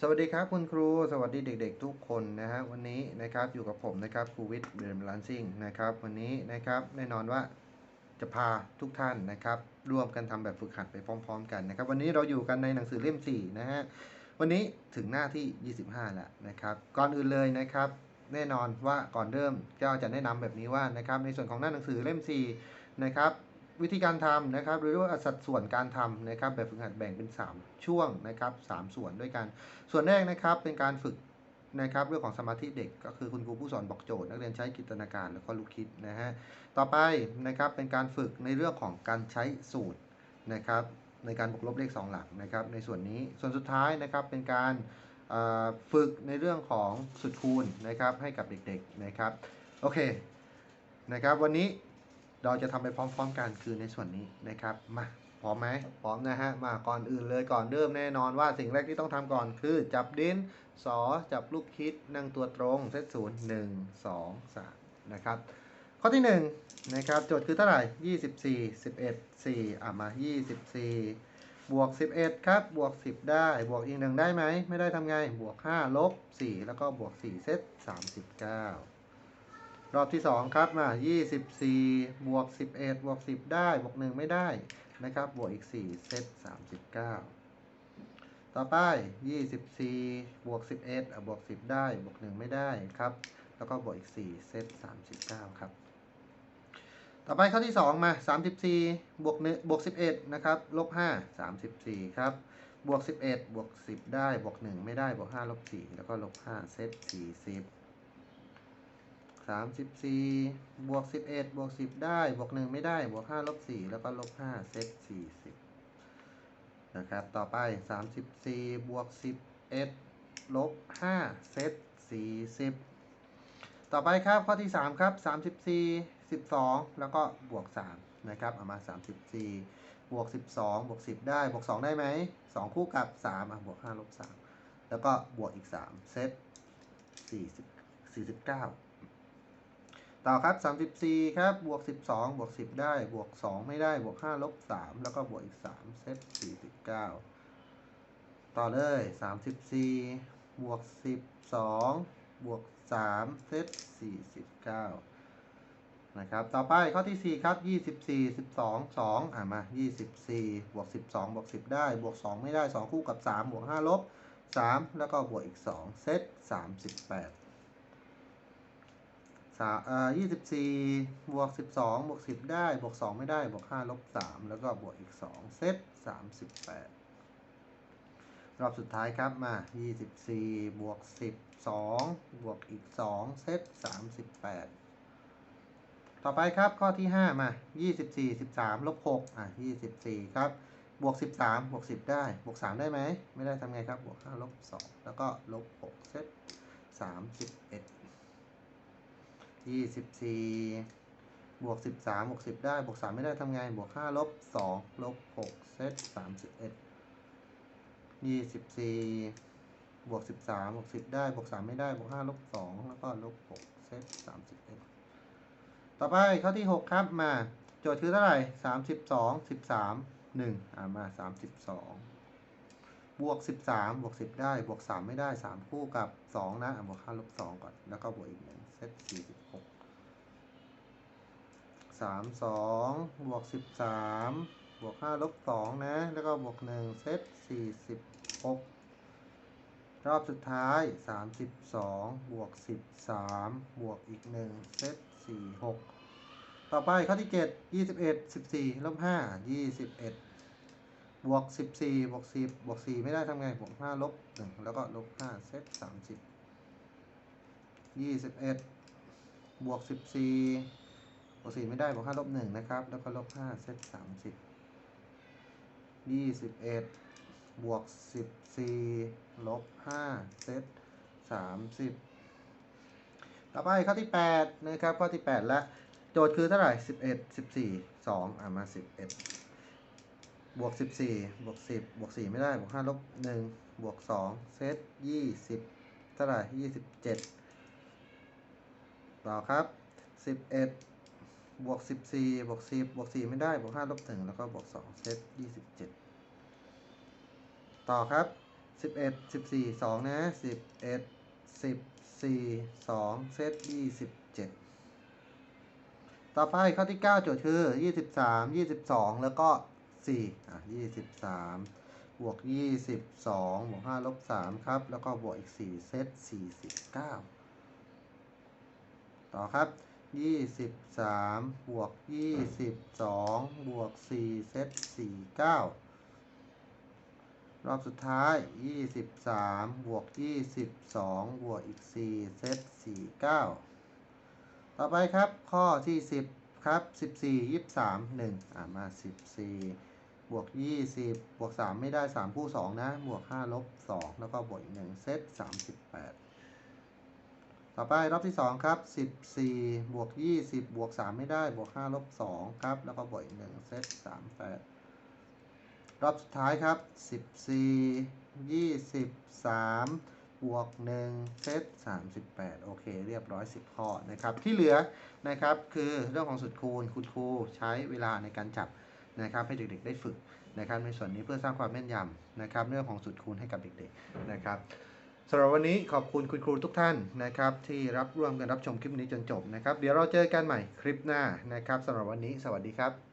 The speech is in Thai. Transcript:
สวัสดีครับคุณครูสวัสดีเด็ก ๆ ทุกคนนะฮะวันนี้นะครับอยู่กับผมนะครับครูวิทย์เบรมลันซิ่งนะครับวันนี้นะครับแน่นอนว่าจะพาทุกท่านนะครับร่วมกันทำแบบฝึกหัดไปพร้อม ๆ กันนะครับวันนี้เราอยู่กันในหนังสือเล่ม4นะฮะวันนี้ถึงหน้าที่ 25 แล้วนะครับก่อนอื่นเลยนะครับแน่นอนว่าก่อนเริ่มก็จะแนะนำแบบนี้ว่านะครับในส่วนของหน้าหนังสือเล่ม4นะครับ วิธีการทำนะครับหรือว่าสัดส่วนการทำนะครับ แบบฝึกหัดแบ่งเป็น 3 ช่วงนะครับ3ส่วนด้วยกัน ส่วนแรกนะครับเป็นการฝึกนะครับเรื่องของสมาธิเด็กก็คือคุณครูผู้สอนบอกโจทย์นักเรียนใช้จินตนาการแล้วก็ลูกคิดนะฮะต่อไปนะครับเป็นการฝึกในเรื่องของการใช้สูตรนะครับในการบวกลบเลข 2 หลักนะครับในส่วนนี้ส่วนสุดท้ายนะครับเป็นการฝึกในเรื่องของสุดคูณนะครับให้กับเด็กๆนะครับโอเคนะครับวันนี้ เราจะทำไปพร้อมๆกันคือในส่วนนี้นะครับมาพร้อมไหมพร้อมนะฮะมาก่อนอื่นเลยก่อนเริ่มแน่นอนว่าสิ่งแรกที่ต้องทำก่อนคือจับดินสอจับลูกคิดนั่งตัวตรงเซตศูนย์หนึ่งสองสามนะครับข้อที่หนึ่งนะครับโจทย์คือเท่าไหร่ยี่สิบสี่สิบเอ็ดสี่อะมายี่สิบสี่บวกสิบเอ็ดครับ บวกสิบได้ บวกอีกหนึ่งได้ไหม ไม่ได้ทำไง บวกห้าลบสี่แล้วก็บวกสี่เซตสามสิบเก้า รอบที่สองครับมายี่สิบสี่บวกสิบเอ็ดบวกสิบได้ บวกหนึ่งไม่ได้นะครับ บวกอีกสี่เซตสามสิบเก้าต่อไป 24 บวก 11อะบวก 10 ได้ บวก 1 ไม่ได้ครับ แล้วก็บวกอีก 4 เซต39 ครับ ต่อไปข้อที่ 2 มา 34 บวก1บวก 11 นะครับ ลบ 5 34 ครับ บวก 11 บวก 10 ได้ บวก 1 ไม่ได้ บวก 5 ลบ 4 แล้วก็ลบ 5 เซต40 34บวก11บวก10ได้ บวก1ไม่ได้ บวก5ลบ4แล้วก็ลบ5เซต40นะครับ ต่อไป34บวก11ลบ5เซต40ต่อไปครับข้อที่3ครับ34 12แล้วก็บวก3นะครับ เอามา34บวก12บวก10ได้ บวก2ได้ไหม2คู่กับ3อะบวก5ลบ3แล้วก็บวกอีก3เซต40 49 ต่อครับ 34 ครับ บวก 12 บวก 10 ได้ บวก 2 ไม่ได้ บวก 5 ลบ 3 แล้วก็บวกอีก 3 เซต 49 ต่อเลย 34 บวก 12 บวก 3 เซต 49 นะครับ ต่อไปข้อที่ 4 ครับ 24 12 2อ่ามา 24 บวก 12 บวก 10 ได้ บวก 2 ไม่ได้ 2 คู่กับ 3 บวก 5 ลบ 3 แล้วก็บวกอีก 2 เซต 38 สามเอ่อยี่สิบสี่บวกสิบสองบวกสิบได้ บวกสองไม่ได้ บวกห้าลบสามแล้วก็บวกอีกสองเซตสามสิบแปดรอบสุดท้ายครับมายี่สิบสี่บวกสิบสองบวกอีกสองเซตสามสิบแปดต่อไปครับข้อที่ห้ามายี่สิบสี่สิบสามลบหกอะยี่สิบสี่ครับ บวกสิบสามบวกสิบได้ บวกสามได้ไหม ไม่ได้ทำไงครับ บวกห้าลบสองแล้วก็ลบหกเซตสามสิบเอ็ด ยี่สิบสี่บวกสิบสามบวกสิบได้ บวกสามไม่ได้ทำไง บวกห้าลบสองลบหกเซตสามสิบเอ็ดยี่สิบสี่บวกสิบสามบวกสิบได้ บวกสามไม่ได้ บวกห้าลบสองแล้วก็ลบหกเซตสามสิบเอ็ดต่อไปข้อที่หกครับมา โจทย์คือเท่าไหร่สามสิบสองสิบสามหนึ่งอ่ามาสามสิบสองบวกสิบสามบวกสิบได้ บวกสามไม่ได้สามคู่กับสองนะบวกห้าลบสองก่อน แล้วก็บวกอีกหนึ่งเซตสี่สิบ สามสองบวกสิบสามบวกห้าลบสองนะ แล้วก็บวกหนึ่งเซตสี่สิบหกรอบสุดท้ายสามสิบสองบวกสิบสามบวกอีกหนึ่งเซตสี่หกต่อไปข้อที่เจ็ดยี่สิบเอ็ดสิบสี่ลบห้ายี่สิบเอ็ดบวกสิบสี่บวกสิบบวกสี่ไม่ได้ทำไงบวกห้าลบหนึ่งแล้วก็ลบห้าเซตสามสิบยี่สิบเอ็ดบวกสิบสี่ วกสี่ไม่ได้บวกห้าลบหนึ่งนะครับ แล้วก็ลบห้าเซตสามสิบยี่สิบเอ็ดบวกสิบสี่ลบห้าเซตสามสิบต่อไปข้อที่แปดนะครับข้อที่แปดละโจทย์คือเท่าไหร่สิบเอ็ดสิบสี่สองอ่ามาสิบเอ็ดบวกสิบสี่บวกสิบบวกสี่ไม่ได้บวกห้าลบหนึ่งบวกสองเซตยี่สิบเท่าไหร่ยี่สิบเจ็ดต่อครับ11บเอ็ด บวก 14 บวก 10 บวก 4 ไม่ได้ บวก5ลบ1แล้วก็บวก 2 เซต 27 ต่อครับสิบเอ็ดสิบสี่สองนะสิบเอ็ดสิบสี่สองเซตยี่สิบเจ็ดต่อไปข้อที่เก้าโจทย์คือยี่สิบสามยี่สิบสองแล้วก็สี่อะยี่สิบสามบวกยี่สิบสองบวกห้าลบสามครับ แล้วก็บวกอีกสี่เซตสี่สิบเก้าต่อครับ ยี่สิบสามบวกยี่สิบสองบวกสี่เซตสี่เก้ารอบสุดท้าย23บวก22บวกอีก4เซต49ต่อไปครับข้อที่10ครับ14 23 1อ่ามา14บวก20บวก3ไม่ได้3คู่2นะ บวก5ลบ2แล้วก็บวกอีก1เซต38 ต่อไปรอบที่ 2 ครับ 14 บวก 20 บวก 3 ไม่ได้ บวก 5 ลบ 2 ครับ แล้วก็บวกอีก1เซต38รอบสุดท้ายครับ 14 23 บวก 1 เซต38 โอเค เรียบร้อย 10 ข้อนะครับ ที่เหลือนะครับคือเรื่องของสุดคูณคุณครูใช้เวลาในการจับนะครับให้เด็กๆได้ฝึกนะครับในส่วนนี้เพื่อสร้างความแม่นยำนะครับเรื่องของสุดคูณให้กับเด็กๆนะครับ สำหรับวันนี้ขอบคุณคุณครูทุกท่านนะครับ ที่รับร่วมกันรับชมคลิปนี้จนจบนะครับ เดี๋ยวเราเจอกันใหม่คลิปหน้านะครับสำหรับวันนี้ สวัสดีครับ